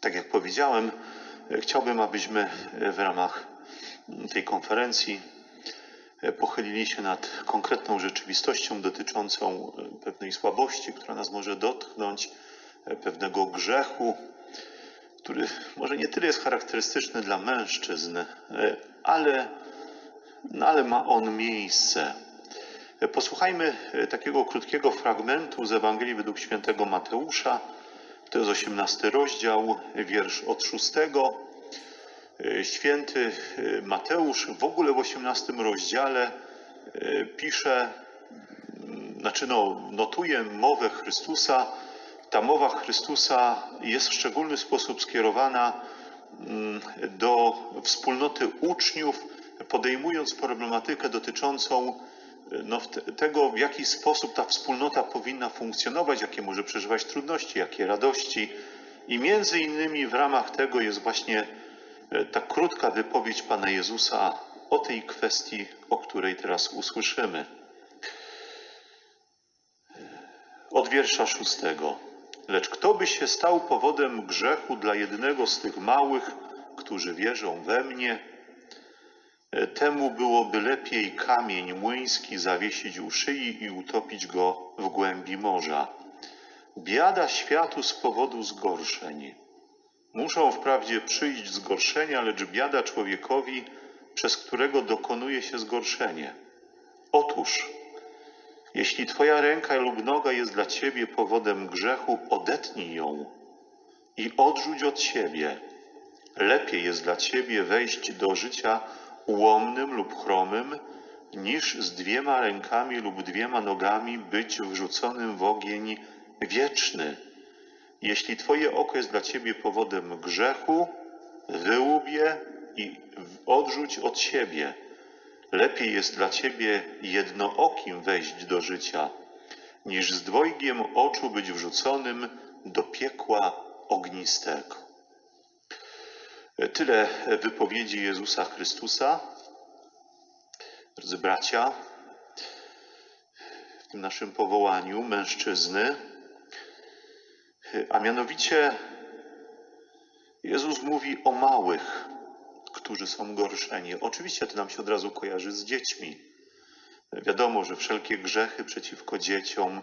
Tak jak powiedziałem, chciałbym, abyśmy w ramach tej konferencji pochylili się nad konkretną rzeczywistością dotyczącą pewnej słabości, która nas może dotknąć, pewnego grzechu, który może nie tyle jest charakterystyczny dla mężczyzn, ale, no ale ma on miejsce. Posłuchajmy takiego krótkiego fragmentu z Ewangelii według świętego Mateusza. To jest 18 rozdział, wiersz od 6. Święty Mateusz w ogóle w 18 rozdziale pisze, znaczy no, notuje mowę Chrystusa. Ta mowa Chrystusa jest w szczególny sposób skierowana mm, do wspólnoty uczniów, podejmując problematykę dotyczącą no, tego, w jaki sposób ta wspólnota powinna funkcjonować, jakie może przeżywać trudności, jakie radości. I między innymi w ramach tego jest właśnie e, ta krótka wypowiedź Pana Jezusa o tej kwestii, o której teraz usłyszymy. Od wiersza szóstego. Lecz kto by się stał powodem grzechu dla jednego z tych małych, którzy wierzą we mnie, temu byłoby lepiej kamień młyński zawiesić u szyi i utopić go w głębi morza. Biada światu z powodu zgorszeń. Muszą wprawdzie przyjść zgorszenia, lecz biada człowiekowi, przez którego dokonuje się zgorszenie. Otóż, jeśli Twoja ręka lub noga jest dla Ciebie powodem grzechu, odetnij ją i odrzuć od siebie. Lepiej jest dla Ciebie wejść do życia ułomnym lub chromym, niż z dwiema rękami lub dwiema nogami być wrzuconym w ogień wieczny. Jeśli Twoje oko jest dla Ciebie powodem grzechu, wyłób je i odrzuć od siebie. Lepiej jest dla Ciebie jednookim wejść do życia, niż z dwojgiem oczu być wrzuconym do piekła ognistego. Tyle wypowiedzi Jezusa Chrystusa. Drodzy bracia, w tym naszym powołaniu mężczyzny, a mianowicie Jezus mówi o małych, którzy są gorszeni. Oczywiście to nam się od razu kojarzy z dziećmi. Wiadomo, że wszelkie grzechy przeciwko dzieciom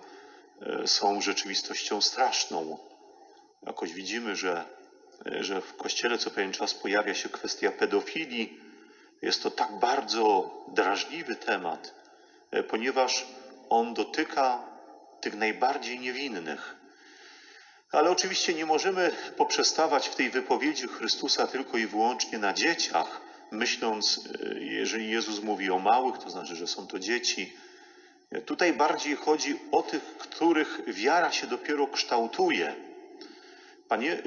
e, są rzeczywistością straszną. Jakoś widzimy, że, że w kościele co pewien czas pojawia się kwestia pedofilii. Jest to tak bardzo drażliwy temat, e, ponieważ on dotyka tych najbardziej niewinnych. Ale oczywiście nie możemy poprzestawać w tej wypowiedzi Chrystusa tylko i wyłącznie na dzieciach, myśląc, e, jeżeli Jezus mówi o małych, to znaczy, że są to dzieci. Tutaj bardziej chodzi o tych, których wiara się dopiero kształtuje. Pan, Je,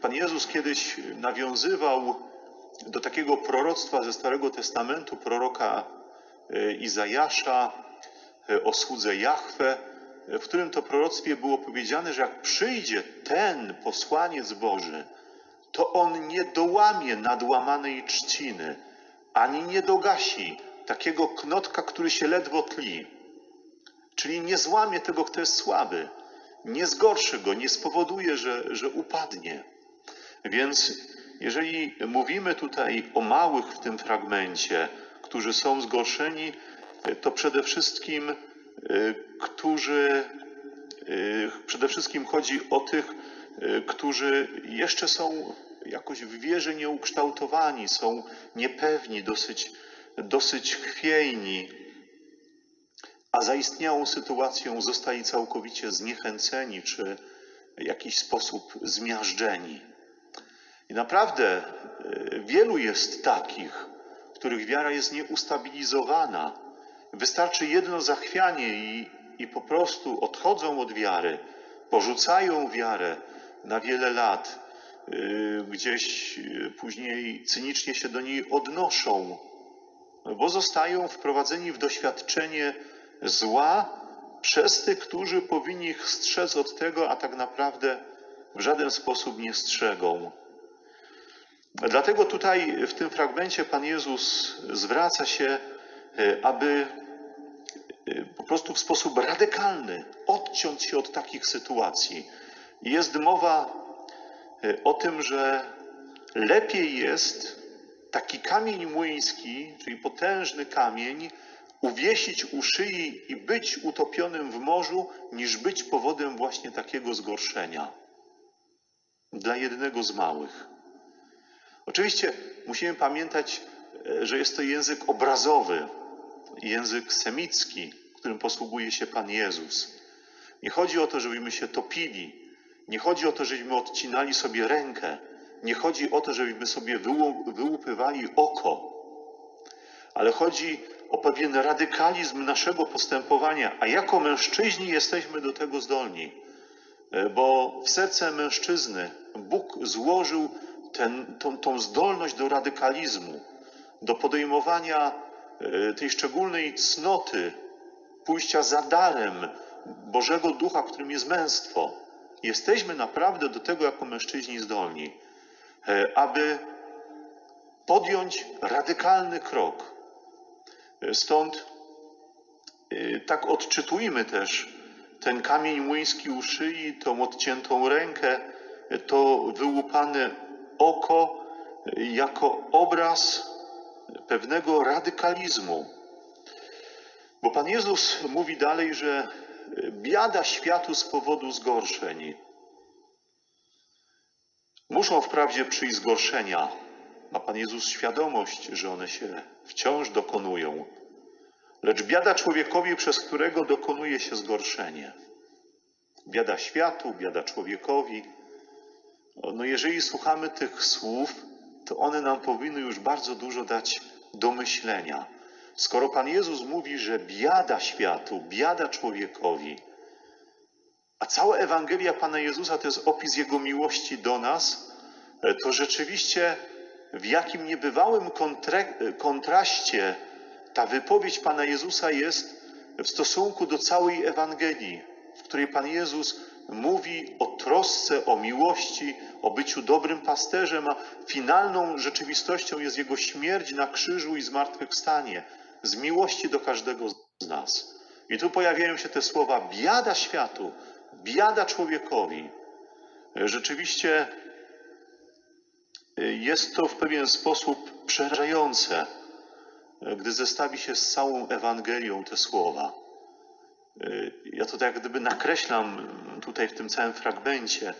Pan Jezus kiedyś nawiązywał do takiego proroctwa ze Starego Testamentu, proroka e, Izajasza e, o słudze Jahwe, w którym to proroctwie było powiedziane, że jak przyjdzie ten posłaniec Boży, to on nie dołamie nadłamanej trzciny, ani nie dogasi takiego knotka, który się ledwo tli. Czyli nie złamie tego, kto jest słaby, nie zgorszy go, nie spowoduje, że, że upadnie. Więc jeżeli mówimy tutaj o małych w tym fragmencie, którzy są zgorszeni, to przede wszystkim, y, którzy, y, przede wszystkim chodzi o tych, y, którzy jeszcze są jakoś w wierze nieukształtowani, są niepewni, dosyć, dosyć chwiejni, a zaistniałą sytuacją zostali całkowicie zniechęceni czy w jakiś sposób zmiażdżeni. I naprawdę y, wielu jest takich, których wiara jest nieustabilizowana. Wystarczy jedno zachwianie i, i po prostu odchodzą od wiary, porzucają wiarę na wiele lat, y, gdzieś y, później cynicznie się do niej odnoszą, bo zostają wprowadzeni w doświadczenie zła przez tych, którzy powinni ich strzec od tego, a tak naprawdę w żaden sposób nie strzegą. Dlatego tutaj w tym fragmencie Pan Jezus zwraca się, e, aby e, po prostu w sposób radykalny odciąć się od takich sytuacji. Jest mowa e, o tym, że lepiej jest taki kamień młyński, czyli potężny kamień, uwiesić u szyi i być utopionym w morzu, niż być powodem właśnie takiego zgorszenia dla jednego z małych. Oczywiście musimy pamiętać, e, że jest to język obrazowy, język semicki, którym posługuje się Pan Jezus. Nie chodzi o to, żebyśmy się topili, nie chodzi o to, żebyśmy odcinali sobie rękę, nie chodzi o to, żebyśmy sobie wyłu- wyłupywali oko, ale chodzi o pewien radykalizm naszego postępowania, a jako mężczyźni jesteśmy do tego zdolni, E, bo w serce mężczyzny Bóg złożył ten, tą, tą zdolność do radykalizmu, do podejmowania e, tej szczególnej cnoty, pójścia za darem Bożego Ducha, którym jest męstwo. Jesteśmy naprawdę do tego jako mężczyźni zdolni, e, aby podjąć radykalny krok. Stąd e, tak odczytujmy też ten kamień młyński u szyi, tą odciętą rękę, to wyłupane oko e, jako obraz pewnego radykalizmu. Bo Pan Jezus mówi dalej, że e, biada światu z powodu zgorszeń. Muszą wprawdzie przyjść zgorszenia. Ma Pan Jezus świadomość, że one się wciąż dokonują. Lecz biada człowiekowi, przez którego dokonuje się zgorszenie. Biada światu, biada człowiekowi. No jeżeli słuchamy tych słów, to one nam powinny już bardzo dużo dać do myślenia. Skoro Pan Jezus mówi, że biada światu, biada człowiekowi, a cała Ewangelia Pana Jezusa to jest opis Jego miłości do nas, to rzeczywiście w jakim niebywałym kontre- kontraście ta wypowiedź Pana Jezusa jest w stosunku do całej Ewangelii, w której Pan Jezus mówi o trosce, o miłości, o byciu dobrym pasterzem, a finalną rzeczywistością jest Jego śmierć na krzyżu i zmartwychwstanie z miłości do każdego z nas. I tu pojawiają się te słowa biada światu, biada człowiekowi. Rzeczywiście jest to w pewien sposób przerażające, gdy zestawi się z całą Ewangelią te słowa. Ja to tak gdyby nakreślam tutaj w tym całym fragmencie.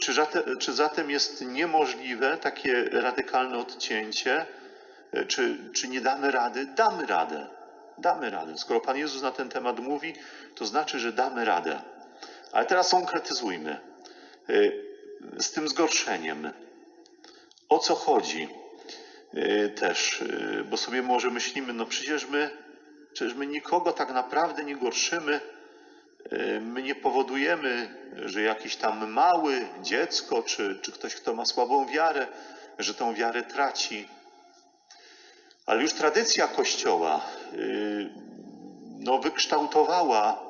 Czy czy zatem jest niemożliwe takie radykalne odcięcie? Czy, czy nie damy rady? Damy radę. Damy radę. Skoro Pan Jezus na ten temat mówi, to znaczy, że damy radę. Ale teraz konkretyzujmy. Z tym zgorszeniem. O co chodzi? Też, bo sobie może myślimy, no przecież my, przecież my nikogo tak naprawdę nie gorszymy, my nie powodujemy, że jakiś tam mały dziecko, czy, czy ktoś, kto ma słabą wiarę, że tą wiarę traci. Ale już tradycja Kościoła no, wykształtowała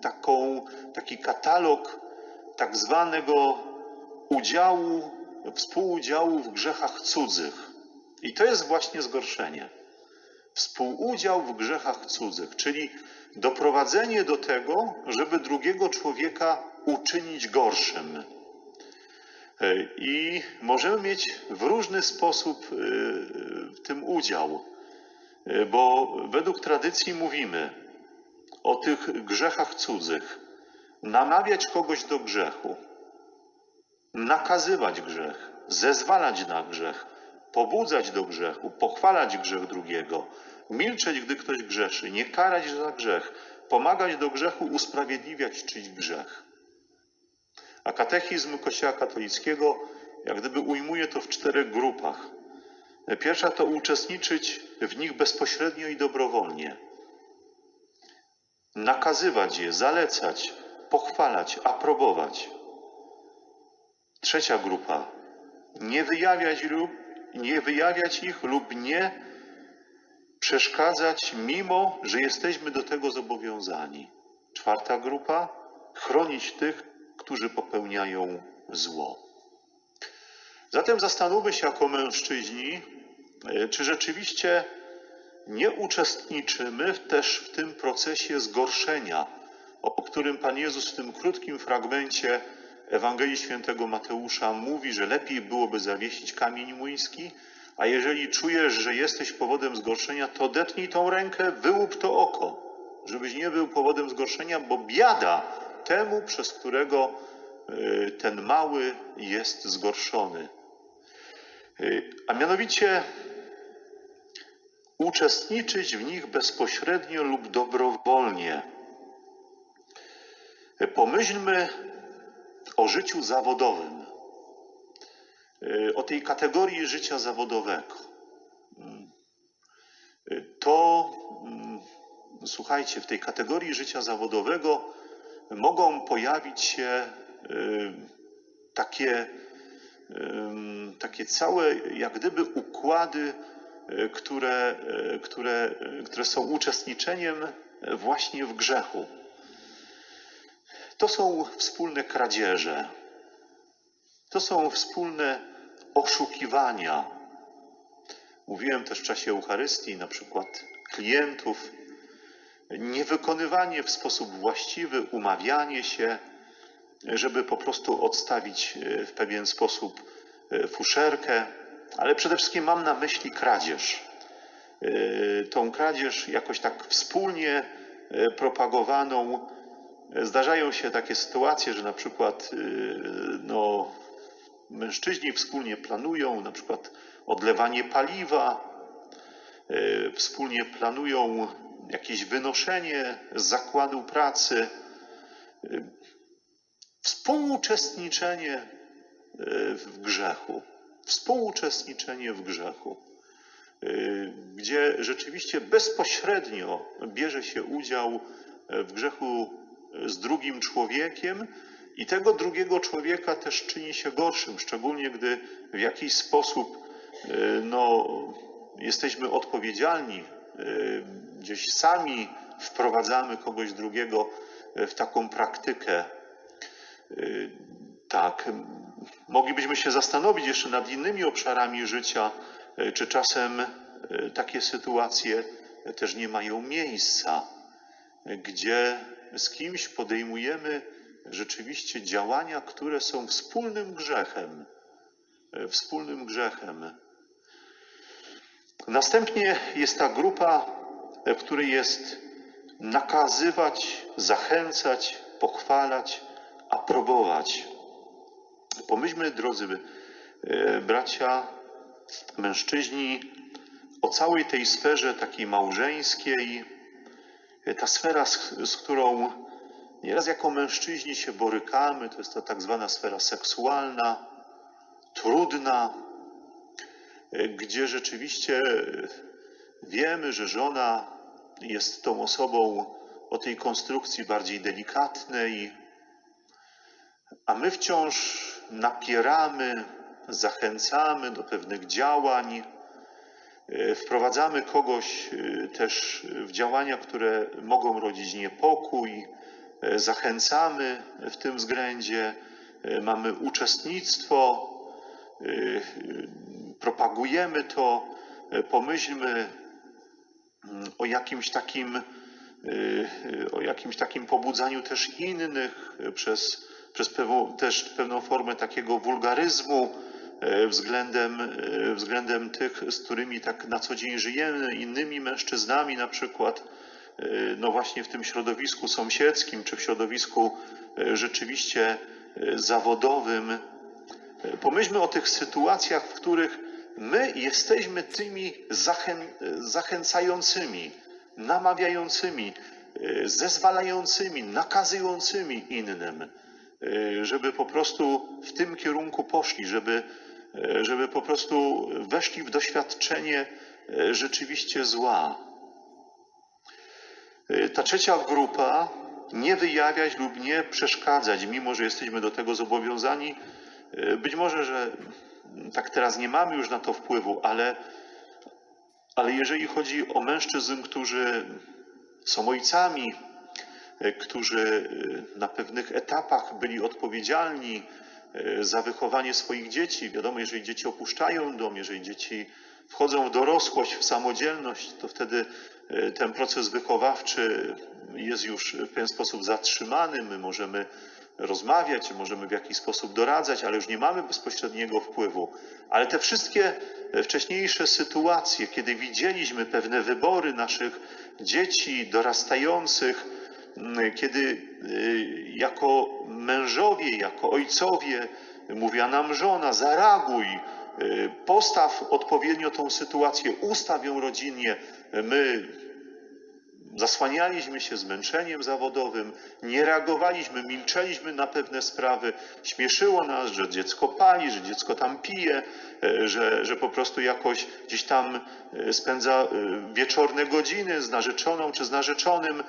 taką, taki katalog tak zwanego udziału, współudziału w grzechach cudzych. I to jest właśnie zgorszenie. Współudział w grzechach cudzych, czyli doprowadzenie do tego, żeby drugiego człowieka uczynić gorszym. I możemy mieć w różny sposób w tym udział, bo według tradycji mówimy o tych grzechach cudzych, namawiać kogoś do grzechu, nakazywać grzech, zezwalać na grzech, pobudzać do grzechu, pochwalać grzech drugiego, milczeć, gdy ktoś grzeszy, nie karać za grzech, pomagać do grzechu, usprawiedliwiać czyjś grzech. A katechizm Kościoła katolickiego jak gdyby ujmuje to w czterech grupach. Pierwsza to uczestniczyć w nich bezpośrednio i dobrowolnie. Nakazywać je, zalecać, pochwalać, aprobować. Trzecia grupa. Nie wyjawiać, lub, nie wyjawiać ich lub nie przeszkadzać, mimo że jesteśmy do tego zobowiązani. Czwarta grupa. Chronić tych, którzy popełniają zło. Zatem zastanówmy się jako mężczyźni, czy rzeczywiście nie uczestniczymy też w tym procesie zgorszenia, o którym Pan Jezus w tym krótkim fragmencie Ewangelii Świętego Mateusza mówi, że lepiej byłoby zawiesić kamień młyński, a jeżeli czujesz, że jesteś powodem zgorszenia, to detnij tą rękę, wyłup to oko, żebyś nie był powodem zgorszenia, bo biada temu, przez którego y, ten mały jest zgorszony. Y, A mianowicie uczestniczyć w nich bezpośrednio lub dobrowolnie. Pomyślmy o życiu zawodowym, y, o tej kategorii życia zawodowego. Mm. Y, To, mm, słuchajcie, w tej kategorii życia zawodowego mogą pojawić się y, takie, takie całe, jak gdyby, układy, które, które, które są uczestniczeniem właśnie w grzechu. To są wspólne kradzieże, to są wspólne oszukiwania. Mówiłem też w czasie Eucharystii, na przykład klientów, niewykonywanie w sposób właściwy, umawianie się, żeby po prostu odstawić e, w pewien sposób e, fuszerkę, ale przede wszystkim mam na myśli kradzież. E, Tą kradzież jakoś tak wspólnie propagowaną. Zdarzają się takie sytuacje, że na przykład e, no, mężczyźni wspólnie planują na przykład odlewanie paliwa, e, wspólnie planują jakieś wynoszenie z zakładu pracy, e, współuczestniczenie w grzechu, współuczestniczenie w grzechu, gdzie rzeczywiście bezpośrednio bierze się udział w grzechu z drugim człowiekiem i tego drugiego człowieka też czyni się gorszym, szczególnie gdy w jakiś sposób e, no, jesteśmy odpowiedzialni, e, gdzieś sami wprowadzamy kogoś drugiego w taką praktykę. E, Tak, moglibyśmy się zastanowić jeszcze nad innymi obszarami życia, e, czy czasem e, takie sytuacje też nie mają miejsca, e, gdzie z kimś podejmujemy rzeczywiście działania, które są wspólnym grzechem. e, Wspólnym grzechem. Następnie jest ta grupa, e, w której jest nakazywać, zachęcać, pochwalać, aprobować. Pomyślmy, drodzy e, bracia, mężczyźni, o całej tej sferze takiej małżeńskiej, ta sfera, z, z którą nieraz jako mężczyźni się borykamy, to jest ta tak zwana sfera seksualna, trudna, e, gdzie rzeczywiście e, wiemy, że żona jest tą osobą o tej konstrukcji bardziej delikatnej, a my wciąż napieramy, zachęcamy do pewnych działań, wprowadzamy kogoś e, też w działania, które mogą rodzić niepokój, e, zachęcamy w tym względzie, e, mamy uczestnictwo, e, e, propagujemy to, e, pomyślmy mm, o jakimś takim, e, e, o jakimś takim pobudzaniu też innych e, przez, przez pewną, też pewną formę takiego wulgaryzmu. e, względem, e, względem tych, z którymi tak na co dzień żyjemy, innymi mężczyznami na przykład, e, no właśnie w tym środowisku sąsiedzkim, czy w środowisku e, rzeczywiście e, zawodowym. E, Pomyślmy o tych sytuacjach, w których my jesteśmy tymi zachę, zachęcającymi, namawiającymi, e, zezwalającymi, nakazującymi innym, e, żeby po prostu w tym kierunku poszli, żeby, e, żeby po prostu weszli w doświadczenie e, rzeczywiście zła. E, Ta trzecia grupa nie wyjawiać lub nie przeszkadzać, mimo że jesteśmy do tego zobowiązani. E, Być może, że tak teraz nie mamy już na to wpływu, ale, ale jeżeli chodzi o mężczyzn, którzy są ojcami, e, którzy e, na pewnych etapach byli odpowiedzialni e, za wychowanie swoich dzieci, wiadomo, jeżeli dzieci opuszczają dom, jeżeli dzieci wchodzą w dorosłość, w samodzielność, to wtedy e, ten proces wychowawczy jest już w pewien sposób zatrzymany. My możemy rozmawiać, możemy w jakiś sposób doradzać, ale już nie mamy bezpośredniego wpływu. Ale te wszystkie wcześniejsze sytuacje, kiedy widzieliśmy pewne wybory naszych dzieci dorastających, kiedy y, jako mężowie, jako ojcowie mówiła nam żona, zareaguj, y, postaw odpowiednio tą sytuację, ustaw ją rodzinnie. My Zasłanialiśmy się zmęczeniem zawodowym, nie reagowaliśmy, milczeliśmy na pewne sprawy. Śmieszyło nas, że dziecko pali, że dziecko tam pije, e, że, że po prostu jakoś gdzieś tam e, spędza e, wieczorne godziny z narzeczoną czy z narzeczonym.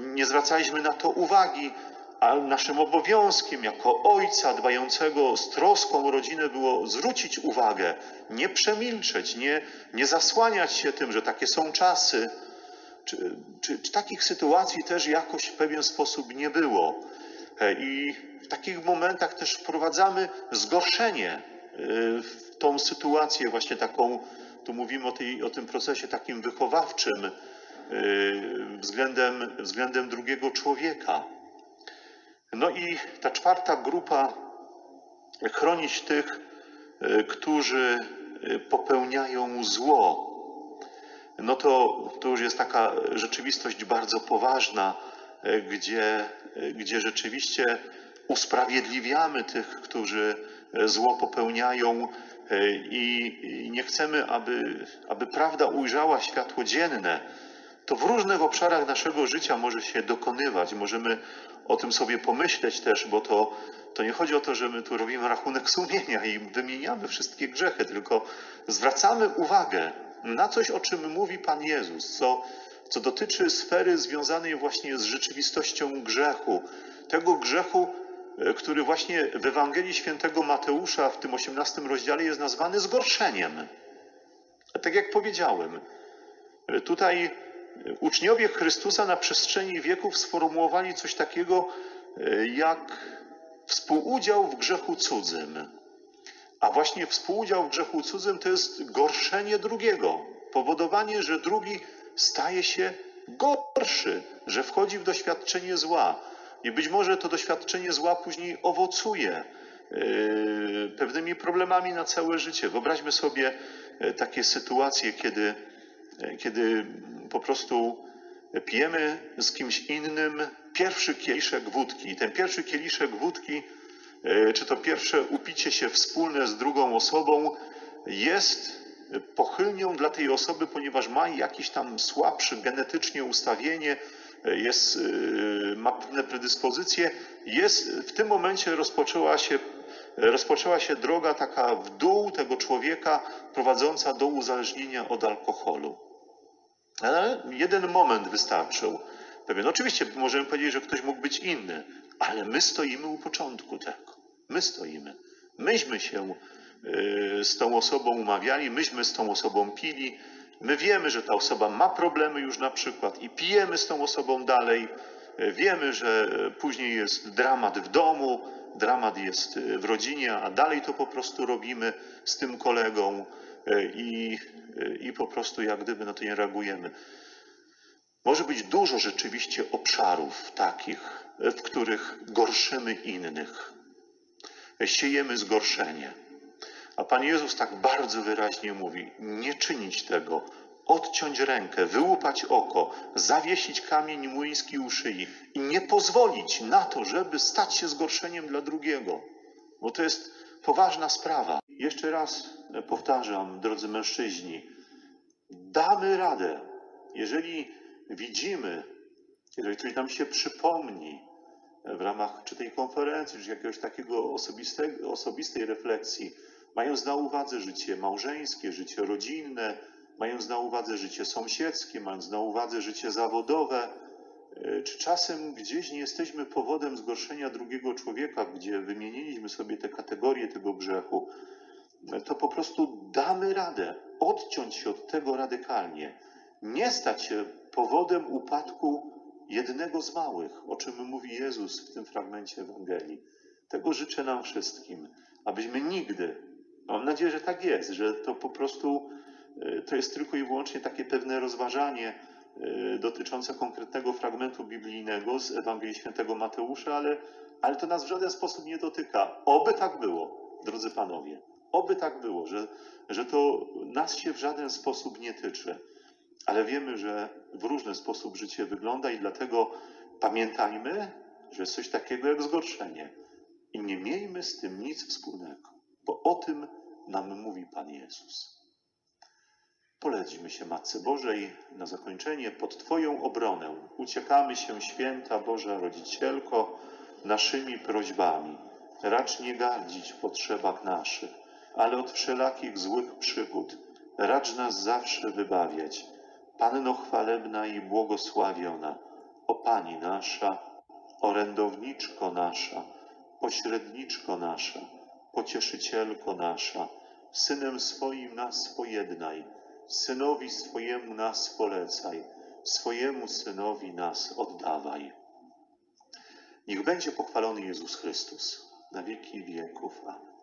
Nie zwracaliśmy na to uwagi. A naszym obowiązkiem jako ojca dbającego z troską o rodzinę było zwrócić uwagę, nie przemilczeć, nie, nie zasłaniać się tym, że takie są czasy. Czy, czy, czy takich sytuacji też jakoś w pewien sposób nie było? E, I w takich momentach też wprowadzamy zgorszenie e, w tą sytuację, właśnie taką, tu mówimy o, tej, o tym procesie takim wychowawczym e, względem, względem drugiego człowieka. No i ta czwarta grupa, chronić tych, którzy popełniają zło no to, to już jest taka rzeczywistość bardzo poważna, e, gdzie, e, gdzie rzeczywiście usprawiedliwiamy tych, którzy e, zło popełniają i, nie chcemy, aby, aby prawda ujrzała światło dzienne. To w różnych obszarach naszego życia może się dokonywać. Możemy o tym sobie pomyśleć też, bo to, to nie chodzi o to, że my tu robimy rachunek sumienia i wymieniamy wszystkie grzechy, tylko zwracamy uwagę na coś, o czym mówi Pan Jezus, co, co dotyczy sfery związanej właśnie z rzeczywistością grzechu. Tego grzechu, e, który właśnie w Ewangelii Świętego Mateusza w tym 18 rozdziale jest nazwany zgorszeniem. Tak jak powiedziałem, e, tutaj uczniowie Chrystusa na przestrzeni wieków sformułowali coś takiego e, jak współudział w grzechu cudzym. A właśnie współudział w grzechu cudzym to jest gorszenie drugiego, powodowanie, że drugi staje się gorszy, że wchodzi w doświadczenie zła. I być może to doświadczenie zła później owocuje yy, pewnymi problemami na całe życie. Wyobraźmy sobie yy, takie sytuacje, kiedy, yy, kiedy po prostu pijemy z kimś innym pierwszy kieliszek wódki. I ten pierwszy kieliszek wódki E, czy to pierwsze upicie się wspólne z drugą osobą jest pochylnią dla tej osoby, ponieważ ma jakiś tam słabszy genetycznie ustawienie, e, jest, e, ma pewne predyspozycje, jest w tym momencie rozpoczęła się, rozpoczęła się droga taka w dół tego człowieka prowadząca do uzależnienia od alkoholu. Ale jeden moment wystarczył. Pewien. Oczywiście możemy powiedzieć, że ktoś mógł być inny, ale my stoimy u początku tego. My stoimy. Myśmy się y, z tą osobą umawiali, myśmy z tą osobą pili. My wiemy, że ta osoba ma problemy już na przykład i pijemy z tą osobą dalej. Y, Wiemy, że później jest dramat w domu, dramat jest y, w rodzinie, a dalej to po prostu robimy z tym kolegą i, i po prostu jak gdyby na to nie reagujemy. Może być dużo rzeczywiście obszarów takich, w których gorszymy innych. Siejemy zgorszenie. A Pan Jezus tak bardzo wyraźnie mówi: nie czynić tego, odciąć rękę, wyłupać oko, zawiesić kamień młyński u szyi i nie pozwolić na to, żeby stać się zgorszeniem dla drugiego, bo to jest poważna sprawa. Jeszcze raz powtarzam, drodzy mężczyźni, damy radę, jeżeli widzimy, jeżeli ktoś nam się przypomni w ramach czy tej konferencji, czy jakiegoś takiego osobistego, osobistej refleksji, mając na uwadze życie małżeńskie, życie rodzinne, mając na uwadze życie sąsiedzkie, mając na uwadze życie zawodowe, e, czy czasem gdzieś nie jesteśmy powodem zgorszenia drugiego człowieka, gdzie wymieniliśmy sobie te kategorie tego grzechu, e, to po prostu damy radę odciąć się od tego radykalnie, nie stać się powodem upadku jednego z małych, o czym mówi Jezus w tym fragmencie Ewangelii. Tego życzę nam wszystkim, abyśmy nigdy, mam nadzieję, że tak jest, że to po prostu e, to jest tylko i wyłącznie takie pewne rozważanie e, dotyczące konkretnego fragmentu biblijnego z Ewangelii Świętego Mateusza, ale ale to nas w żaden sposób nie dotyka. Oby tak było, drodzy panowie. Oby tak było, że, że to nas się w żaden sposób nie tyczy. Ale wiemy, że w różny sposób życie wygląda i dlatego pamiętajmy, że jest coś takiego jak zgorszenie. I nie miejmy z tym nic wspólnego, bo o tym nam mówi Pan Jezus. Polećmy się Matce Bożej na zakończenie pod Twoją obronę. Uciekamy się, święta Boża Rodzicielko, naszymi prośbami. Racz nie gardzić w potrzebach naszych, ale od wszelakich złych przygód. Racz nas zawsze wybawiać. Panno chwalebna i błogosławiona, o Pani nasza, orędowniczko nasza, pośredniczko nasza, pocieszycielko nasza, synem swoim nas pojednaj, synowi swojemu nas polecaj, swojemu synowi nas oddawaj. Niech będzie pochwalony Jezus Chrystus na wieki wieków. Amen.